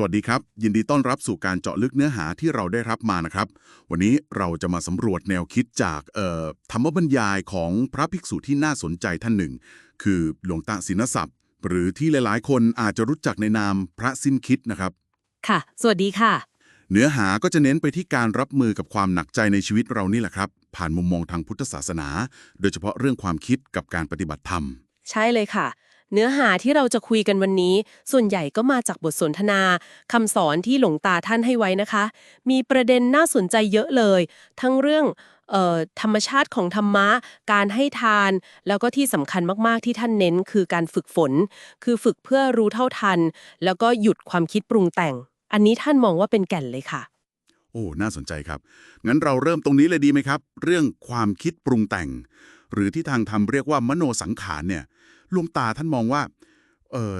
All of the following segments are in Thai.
สวัสดีครับ ยินดีต้อนรับสู่การเจาะลึกเนื้อหาที่เราได้รับมานะครับ วันนี้เราจะมาสำรวจแนวคิดจากเอ่อธรรมบรรยายของพระภิกษุที่น่าสนใจท่านหนึ่ง คือหลวงตาศินศัพท์ หรือที่หลายๆ คนอาจจะรู้จักในนามพระสิ้นคิดนะครับ ค่ะ สวัสดีค่ะ เนื้อหาก็จะเน้นไปที่การรับมือกับความหนักใจในชีวิตเรานี่แหละครับ ผ่านมุมมองทางพุทธศาสนา โดยเฉพาะเรื่องความคิดกับการปฏิบัติธรรม ใช่เลยค่ะ เนื้อหาที่เราจะคุยกันวันนี้ ส่วนใหญ่ก็มาจากบทสนทนาคำสอนที่หลวงตาท่านให้ไว้นะคะ มีประเด็นน่าสนใจเยอะเลย ทั้งเรื่องออธรรมชาติของธรรมะ การให้ทาน แล้วก็ที่สำคัญมากๆที่ท่านเน้นคือการฝึกฝน คือฝึกเพื่อรู้เท่าทัน แล้วก็หยุดความคิดปรุงแต่ง อันนี้ท่านมองว่าเป็นแก่นเลยค่ะ โอ้ น่าสนใจครับ งั้นเราเริ่มตรงนี้เลยดีไหมครับ เรื่องความคิดปรุงแต่ง หรือที่ทางธรรมเรียกว่ามโนสังขารเนี่ยหลวงตาท่านมองว่าเออ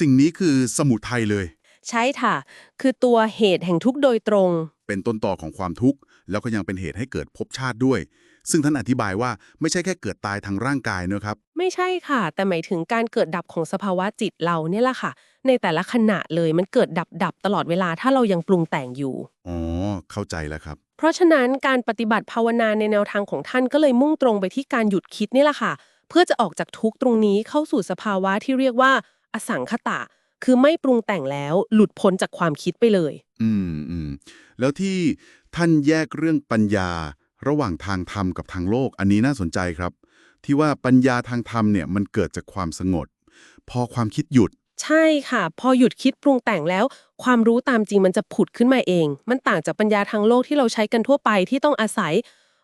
สิ่งนี้คือสมุทัยเลย ใช่ค่ะ คือตัวเหตุแห่งทุกข์โดยตรง เป็นต้นต่อของความทุกข์ แล้วก็ยังเป็นเหตุให้เกิดภพชาติด้วย ซึ่งท่านอธิบายว่าไม่ใช่แค่เกิดตายทางร่างกายเนอะครับ ไม่ใช่ค่ะ แต่หมายถึงการเกิดดับของสภาวะจิตเราเนี่ยแหละค่ะ ในแต่ละขณะเลยมันเกิดดับดับตลอดเวลาถ้าเรายังปรุงแต่งอยู่ อ๋อ เข้าใจแล้วครับเพ ราะฉะนั้นการปฏิบัติภาวนาในแนวทางของท่านก็เลยมุ่งตรงไปที่การหยุดคิดนี่แหละค่ะ เพื่อจะออกจากทุกตรงนี้เข้าสู่สภาวะที่เรียกว่า อสังขตะ คือไม่ปรุงแต่งแล้วหลุดพ้นจากความคิดไปเลย อืมอืมแล้วที่ท่านแยกเรื่องปัญญาระหว่างทางธรรมกับทางโลกอันนี้น่าสนใจครับ ที่ว่าปัญญาทางธรรมเนี่ยมันเกิดจากความสงบพอความคิดหยุด ใช่ค่ะ พอหยุดคิดปรุงแต่งแล้ว ความรู้ตามจริงมันจะผุดขึ้นมาเอง มันต่างจากปัญญาทางโลกที่เราใช้กันทั่วไปที่ต้องอาศัย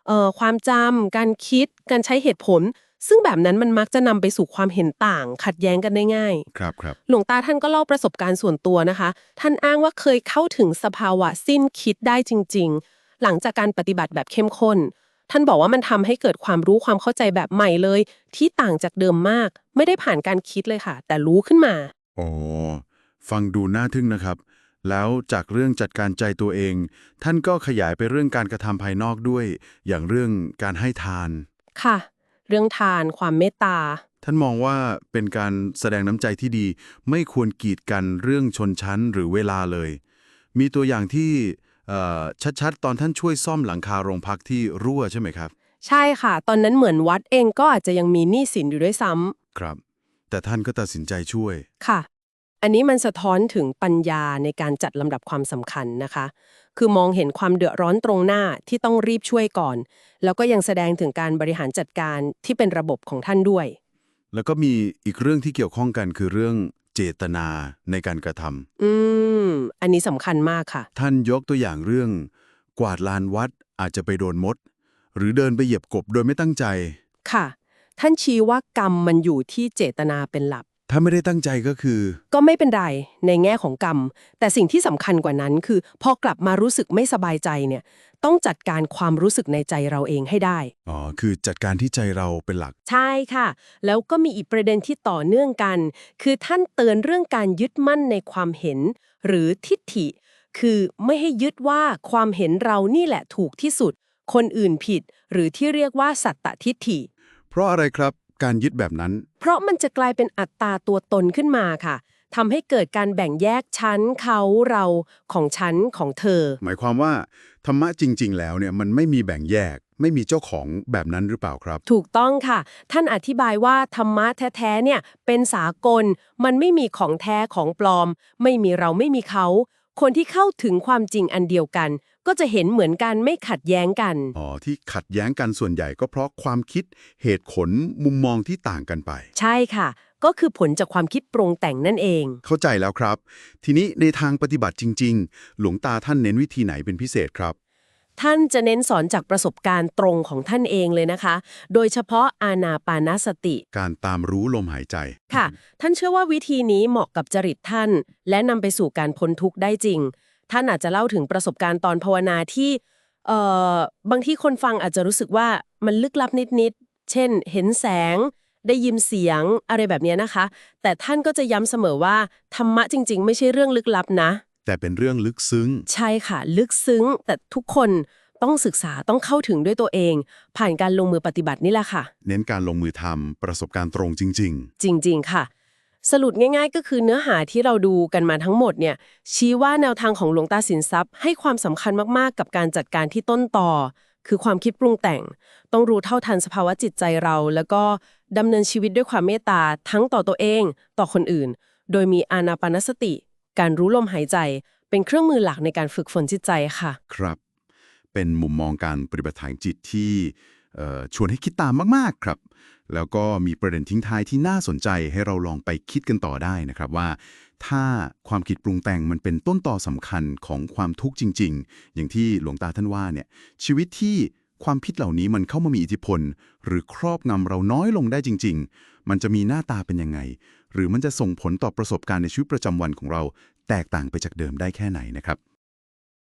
เอ่อความจำการคิด การใช้เหตุผล ซึ่งแบบนั้นมันมักจะนำไปสู่ความเห็นต่าง ขัดแย้งกันได้ง่าย ครับครับหลวงตาท่านก็เล่าประสบการณ์ส่วนตัวนะคะ ท่านอ้างว่าเคยเข้าถึงสภาวะสิ้นคิดได้จริง ๆ หลังจากการปฏิบัติแบบเข้มข้น ท่านบอกว่ามันทำให้เกิดความรู้ความเข้าใจแบบใหม่เลย ที่ต่างจากเดิมมาก ไม่ได้ผ่านการคิดเลยค่ะ แต่รู้ขึ้นมา อ๋อ ฟังดูน่าทึ่งนะครับ แล้วจากเรื่องจัดการใจตัวเอง ท่านก็ขยายไปเรื่องการกระทำภายนอกด้วย อย่างเรื่องการให้ทาน ค่ะ เรื่องทานความเมตตา ท่านมองว่าเป็นการแสดงน้ำใจที่ดี ไม่ควรกีดกันเรื่องชนชั้นหรือเวลาเลย มีตัวอย่างที่เอ่อชัดๆ ตอนท่านช่วยซ่อมหลังคาโรงพักที่รั่วใช่ไหมครับ ใช่ค่ะ ตอนนั้นเหมือนวัดเองก็อาจจะยังมีหนี้สินอยู่ด้วยซ้ำครับ แต่ท่านก็ตัดสินใจช่วย ค่ะ อันนี้มันสะท้อนถึงปัญญาในการจัดลำดับความสำคัญนะคะ คือมองเห็นความเดือดร้อนตรงหน้าที่ต้องรีบช่วยก่อน แล้วก็ยังแสดงถึงการบริหารจัดการที่เป็นระบบของท่านด้วย แล้วก็มีอีกเรื่องที่เกี่ยวข้องกันคือเรื่องเจตนาในการกระทำอืม อันนี้สำคัญมากค่ะ ท่านยกตัวอย่างเรื่อง กวาดลานวัดอาจจะไปโดนมด หรือเดินไปเหยียบกบโดยไม่ตั้งใจ ค่ะ ท่านชี้ว่ากรรมมันอยู่ที่เจตนาเป็นหลัก ถ้าไม่ได้ตั้งใจก็คือ ก็ไม่เป็นไรในแง่ของกรรม แต่สิ่งที่สำคัญกว่านั้นคือ พอกลับมารู้สึกไม่สบายใจเนี่ย ต้องจัดการความรู้สึกในใจเราเองให้ได้ อ๋อ คือจัดการที่ใจเราเป็นหลัก ใช่ค่ะ แล้วก็มีอีกประเด็นที่ต่อเนื่องกัน คือท่านเตือนเรื่องการยึดมั่นในความเห็น หรือทิฏฐิ คือไม่ให้ยึดว่าความเห็นเรานี่แหละถูกที่สุด คนอื่นผิด หรือที่เรียกว่าสัตตทิฏฐิเพ ราะอะไรครับการยึดแบบนั้น เพราะมันจะกลายเป็นอัตตาตัวตนขึ้นมาค่ะทำให้เกิดการแบ่งแยกฉันเขาเราของฉันของเธอ หมายความว่าธรรมะจริง ๆ แล้วเนี่ยมันไม่มีแบ่งแยก ไม่มีเจ้าของแบบนั้นหรือเปล่าครับ ถูกต้องค่ะ ท่านอธิบายว่าธรรมะแท้ๆเนี่ยเป็นสากล มันไม่มีของแท้ของปลอม ไม่มีเราไม่มีเขา คนที่เข้าถึงความจริงอันเดียวกัน ก็จะเห็นเหมือนกันไม่ขัดแย้งกัน อ๋อ ที่ขัดแย้งกันส่วนใหญ่ก็เพราะความคิดเหตุผลมุมมองที่ต่างกันไป ใช่ค่ะ ก็คือผลจากความคิดปรุงแต่งนั่นเอง เข้าใจแล้วครับ ทีนี้ในทางปฏิบัติจริง ๆ หลวงตาท่านเน้นวิธีไหนเป็นพิเศษครับ ท่านจะเน้นสอนจากประสบการณ์ตรงของท่านเองเลยนะคะ โดยเฉพาะอานาปานสติ การตามรู้ลมหายใจ ค่ะ ท่านเชื่อว่าวิธีนี้เหมาะกับจริตท่าน และนำไปสู่การพ้นทุกข์ได้จริง ท่านอาจจะเล่าถึงประสบการณ์ตอนภาวนาที่เอ่อบางที่คนฟังอาจจะรู้สึกว่ามันลึกลับนิดๆ เช่น เห็นแสง ได้ยินเสียงอะไรแบบเนี้ยนะคะ แต่ท่านก็จะย้ำเสมอว่าธรรมะจริง ๆ ไม่ใช่เรื่องลึกลับนะ แต่เป็นเรื่องลึกซึ้ง ใช่ค่ะ ลึกซึ้ง แต่ทุกคนต้องศึกษาต้องเข้าถึงด้วยตัวเอง ผ่านการลงมือปฏิบัตินี่แหละค่ะ เน้นการลงมือทำประสบการณ์ตรงจริงจริง ๆ ค่ะ สรุปง่ายๆ ก็คือเนื้อหาที่เราดูกันมาทั้งหมดเนี่ยชี้ว่าแนวทางของหลวงตาสินทรัพย์ ให้ความสำคัญมากๆ กับการจัดการที่ต้นต่อ คือความคิดปรุงแต่ง ต้องรู้เท่าทันสภาวะจิตใจเรา แล้วก็ดำเนินชีวิตด้วยความเมตตาทั้งต่อตัวเอง ต่อคนอื่น โดยมีอานาปานสติ การรู้ลมหายใจ เป็นเครื่องมือหลักในการฝึกฝนจิตใจค่ะ ครับ เป็นมุมมองการปฏิบัติทางจิตที่ ชวนให้คิดตามมากๆครับ แล้วก็มีประเด็นทิ้งท้ายที่น่าสนใจให้เราลองไปคิดกันต่อได้นะครับว่า ถ้าความคิดปรุงแต่งมันเป็นต้นต่อสำคัญของความทุกข์จริง ๆ อย่างที่หลวงตาท่านว่าเนี่ยชีวิตที่ความคิดเหล่านี้มันเข้ามามีอิทธิพล หรือครอบงำเราน้อยลงได้จริง ๆ มันจะมีหน้าตาเป็นยังไง หรือมันจะส่งผลต่อประสบการณ์ในชีวิตประจำวันของเรา แตกต่างไปจากเดิมได้แค่ไหนนะครับ